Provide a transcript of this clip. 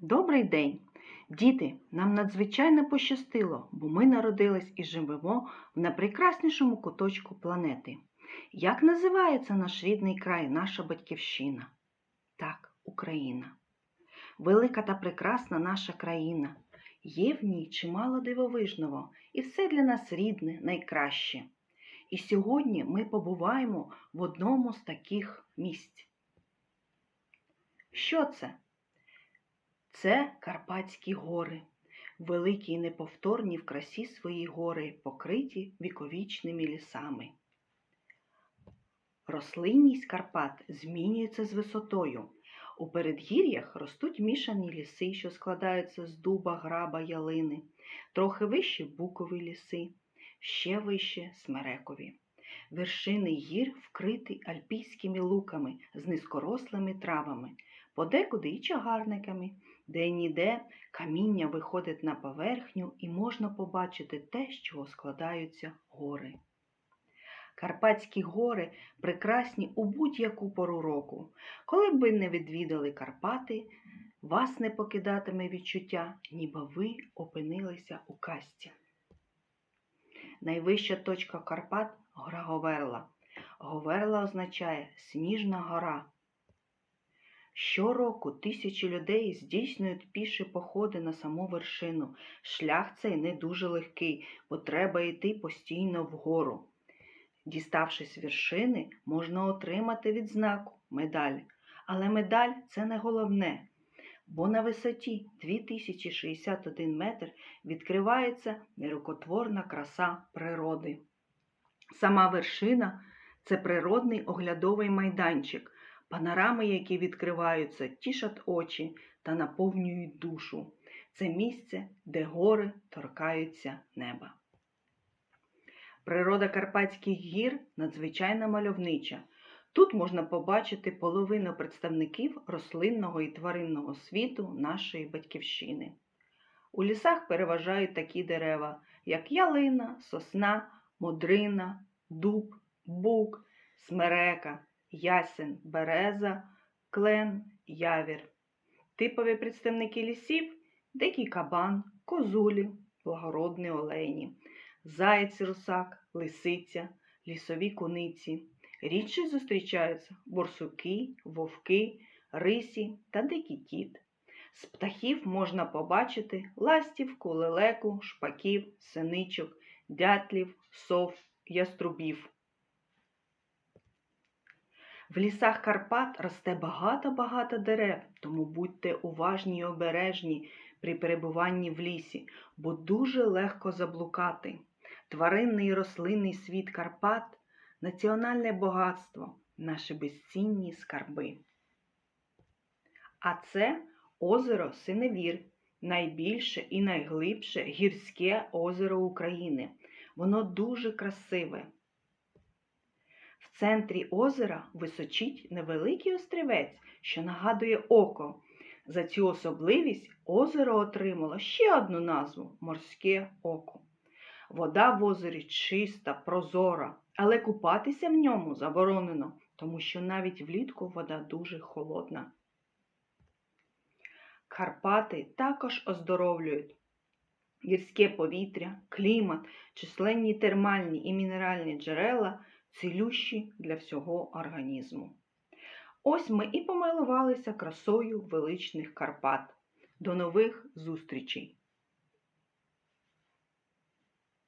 Добрий день! Діти, нам надзвичайно пощастило, бо ми народились і живемо в найпрекраснішому куточку планети. Як називається наш рідний край, наша батьківщина? Так, Україна. Велика та прекрасна наша країна. Є в ній чимало дивовижного, і все для нас рідне, найкраще. І сьогодні ми побуваємо в одному з таких місць. Що це? Це Карпатські гори, великі і неповторні в красі свої гори, покриті віковічними лісами. Рослинність Карпат змінюється з висотою. У передгір'ях ростуть мішані ліси, що складаються з дуба, граба, ялини, трохи вище букові ліси, ще вище смерекові. Вершини гір вкриті альпійськими луками з низькорослими травами, подекуди і чагарниками, де-ніде каміння виходить на поверхню і можна побачити те, з чого складаються гори. Карпатські гори прекрасні у будь-яку пору року. Коли б ви не відвідали Карпати, вас не покидатиме відчуття, ніби ви опинилися у казці. Найвища точка Карпат гора Говерла. Говерла означає сніжна гора. Щороку тисячі людей здійснюють піші походи на саму вершину. Шлях цей не дуже легкий, бо треба йти постійно вгору. Діставшись вершини, можна отримати відзнаку медаль. Але медаль це не головне, бо на висоті 2061 метр відкривається нерукотворна краса природи. Сама вершина це природний оглядовий майданчик, панорами, які відкриваються, тішать очі та наповнюють душу. Це місце, де гори торкаються неба. Природа Карпатських гір надзвичайно мальовнича. Тут можна побачити половину представників рослинного і тваринного світу нашої батьківщини. У лісах переважають такі дерева, як ялина, сосна, модрина, дуб, бук, смерека, ясен, береза, клен, явір. Типові представники лісів дикий кабан, козулі, благородні олені, заєць русак, лисиця, лісові куниці. Рідше зустрічаються борсуки, вовки, рисі та дикий кіт. З птахів можна побачити ластівку, лелеку, шпаків, синичок, дятлів, сов, яструбів. В лісах Карпат росте багато-багато дерев, тому будьте уважні й обережні при перебуванні в лісі, бо дуже легко заблукати. Тваринний і рослинний світ Карпат національне багатство, наші безцінні скарби. А це озеро Синевір, найбільше і найглибше гірське озеро України. Воно дуже красиве. В центрі озера височить невеликий острівець, що нагадує око. За цю особливість озеро отримало ще одну назву морське око. Вода в озері чиста, прозора, але купатися в ньому заборонено, тому що навіть влітку вода дуже холодна. Карпати також оздоровлюють гірське повітря, клімат, численні термальні і мінеральні джерела цілющі для всього організму. Ось ми і помилувалися красою величних Карпат. До нових зустрічей!